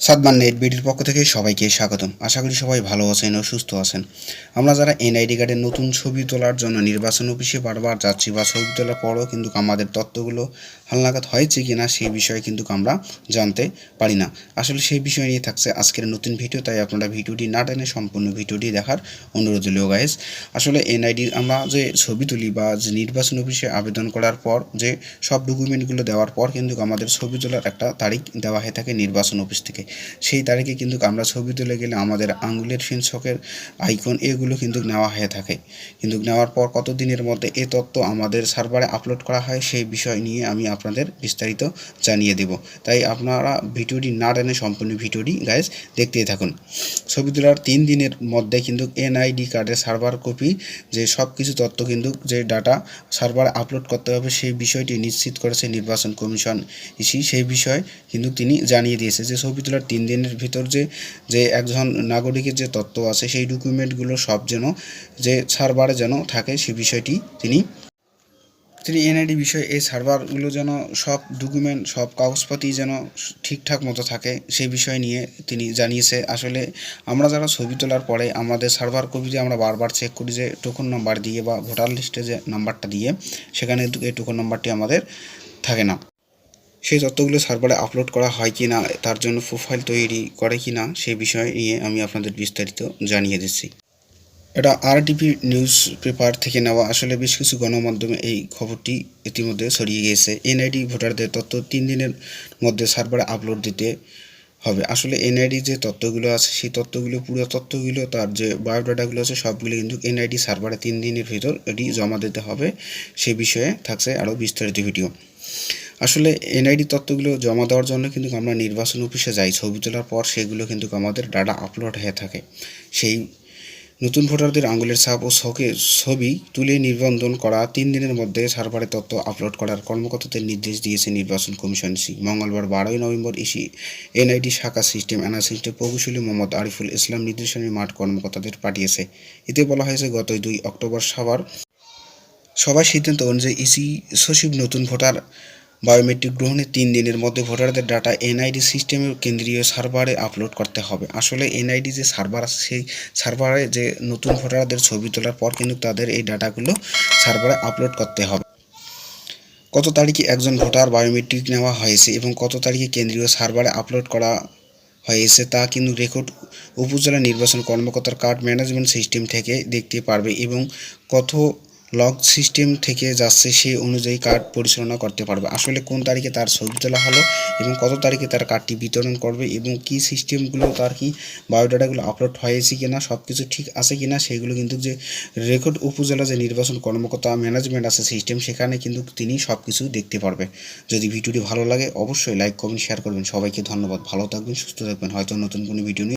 Sadman net বিডির পক্ষ থেকে সবাইকে স্বাগতম। আশা করি সবাই ভালো আছেন ও সুস্থ আছেন। আমরা যারা এনআইডি কার্ডের নতুন ছবি তোলার জন্য নির্বাচন অফিসে বারবার যাচ্ছি বা ছবি তোলার পরও কিন্তু আমাদের তথ্যগুলো হালনাগাদ হয়েছে কি না সেই বিষয়ে কিন্তু আমরা জানতে পারি না। আসলে সেই বিষয় নিয়ে থাকছে আজকের নতুন ভিডিও, তাই আপনারা ভিডিওটি না টেনে সম্পূর্ণ ভিডিওটি দেখার অনুরোধ রইল গাইজ আসলে এনআইডি, আমরা যে ছবি তুলি বা যে নির্বাচন অফিসে আবেদন করার পর, যে সব ডকুমেন্টগুলো দেওয়ার পর কিন্তু আমাদের ছবি তোলার একটা তারিখ দেওয়া হয়ে থাকে নির্বাচন অফিস থেকে। সেই তারিখে কিন্তু আমরা ছবি তুলে গেলে আমাদের আঙ্গুলের সেন্সকের আইকন এগুলো কিন্তু নেওয়া হয়ে থাকে। কিন্তু নেওয়ার পর কত দিনের মধ্যে এ তথ্য আমাদের সার্ভারে আপলোড করা হয় সেই বিষয় নিয়ে আমি আপনাদের বিস্তারিত জানিয়ে দেব। তাই আপনারা ভিডিওটি না টেনে সম্পূর্ণ ভিডিওটি গাইজ দেখতেই থাকুন। ছবি তোলার তিন দিনের মধ্যে কিন্তু এনআইডি কার্ডের সার্ভার কপি যে সব কিছু তথ্য কিন্তু যে ডাটা সার্ভারে আপলোড করতে হবে সেই বিষয়টি নিশ্চিত করেছে নির্বাচন কমিশন। ইসি সেই বিষয় কিন্তু তিনি জানিয়ে দিয়েছে যে ছবি তোলার তিন দিনের ভিতর যে যে একজন নাগরিকের যে তথ্য আছে, সেই ডকুমেন্টগুলো সব যেন, যে সার্ভারে যেন থাকে, সে বিষয়টি তিনি তিনি এনআইডি বিষয়ে এই সার্ভারগুলো যেন সব ডকুমেন্ট সব কাগজপাতি যেন ঠিকঠাক মতো থাকে সেই বিষয় নিয়ে তিনি জানিয়েছে। আসলে আমরা যারা ছবি তোলার পরে আমাদের সার্ভার কপি যে আমরা বারবার চেক করি যে টোকন নাম্বার দিয়ে বা ভোটার লিস্টে যে নাম্বারটা দিয়ে, সেখানে এই টোকন নাম্বারটি আমাদের থাকে না। সেই তথ্যগুলো সার্ভারে আপলোড করা হয় কি না তার জন্য প্রোফাইল তৈরি করে কি না সেই বিষয় নিয়ে আমি আপনাদের বিস্তারিত জানিয়ে দিচ্ছি। এটা আরটিপি নিউজ পেপার থেকে নেওয়া। আসলে বেশ কিছু গণমাধ্যমে এই খবরটি ইতিমধ্যে ছড়িয়ে গিয়েছে। এনআইডি ভোটারদের তথ্য তিন দিনের মধ্যে সার্ভারে আপলোড দিতে হবে। আসলে এনআইডি যে তথ্যগুলো আছে, সেই তথ্যগুলো, পুরো তথ্যগুলো, তার যে বায়োডাটাগুলো আছে, সবগুলো কিন্তু এনআইডি সার্ভারে তিন দিনের ভিতর এটি জমা দিতে হবে। সে বিষয়ে থাকছে আরও বিস্তারিত ভিডিও আসলে এনআইডি তথ্যগুলো জমা দেওয়ার জন্য কিন্তু আমরা নির্বাচন অফিসে যাই। ছবি তোলার পর সেগুলো কিন্তু আমাদের ডাটা আপলোড হয়ে থাকে। সেই নতুন ভোটারদের আঙুলের ছাপ ও ছকে ছবি তুলে নিবন্ধন করা, তিন দিনের মধ্যে সার্ভারে তথ্য আপলোড করার কর্মকর্তাদের নির্দেশ দিয়েছে নির্বাচন কমিশন। সি মঙ্গলবার বারোই নভেম্বর ইসি এনআইডি শাখা সিস্টেম অ্যানালিস্টের প্রকৌশলী মোহাম্মদ আরিফুল ইসলাম নির্দেশনী মাঠ কর্মকর্তাদের পাঠিয়েছে। এতে বলা হয়েছে, গত দুই অক্টোবর সবার সবাই সিদ্ধান্ত অনুযায়ী ইসি সচিব নতুন ভোটার বায়োমেট্রিক গ্রহণের তিন দিনের মধ্যে ভোটারদের ডাটা এনআইডি সিস্টেমের কেন্দ্রীয় সার্ভারে আপলোড করতে হবে। আসলে এনআইডি যে সার্ভার আছে সেই সার্ভারে যে নতুন ভোটারদের ছবি তোলার পর কিন্তু তাদের এই ডাটাগুলো সার্ভারে আপলোড করতে হবে। কত তারিখে একজন ভোটার বায়োমেট্রিক নেওয়া হয়েছে এবং কত তারিখে কেন্দ্রীয় সার্ভারে আপলোড করা হয়েছে তা কিন্তু রেকর্ড উপজেলা নির্বাচন কর্মকর্তার কার্ড ম্যানেজমেন্ট সিস্টেম থেকে দেখতে পারবে এবং কত লগ সিস্টেম থেকে যাচ্ছে, সেই অনুযায়ী কার্ড পরিচালনা করতে পারবে। আসলে কোন তারিখে তার ছবি তোলা হলো এবং কত তারিখে তার কার্ডটি বিতরণ করবে এবং কি সিস্টেমগুলো, তার কি বায়োডাটাগুলো আপলোড হয়েছে কিনা সব কিছু ঠিক আছে কিনা, সেগুলো কিন্তু যে রেকর্ড উপজেলা যে নির্বাচন কর্মকর্তা ম্যানেজমেন্ট আছে সিস্টেম, সেখানে কিন্তু তিনি সব কিছু দেখতে পারবে। যদি ভিডিওটি ভালো লাগে, অবশ্যই লাইক, কমেন্ট শেয়ার করবেন। সবাইকে ধন্যবাদ। ভালো থাকবেন, সুস্থ থাকবেন। হয়তো নতুন কোনো ভিডিও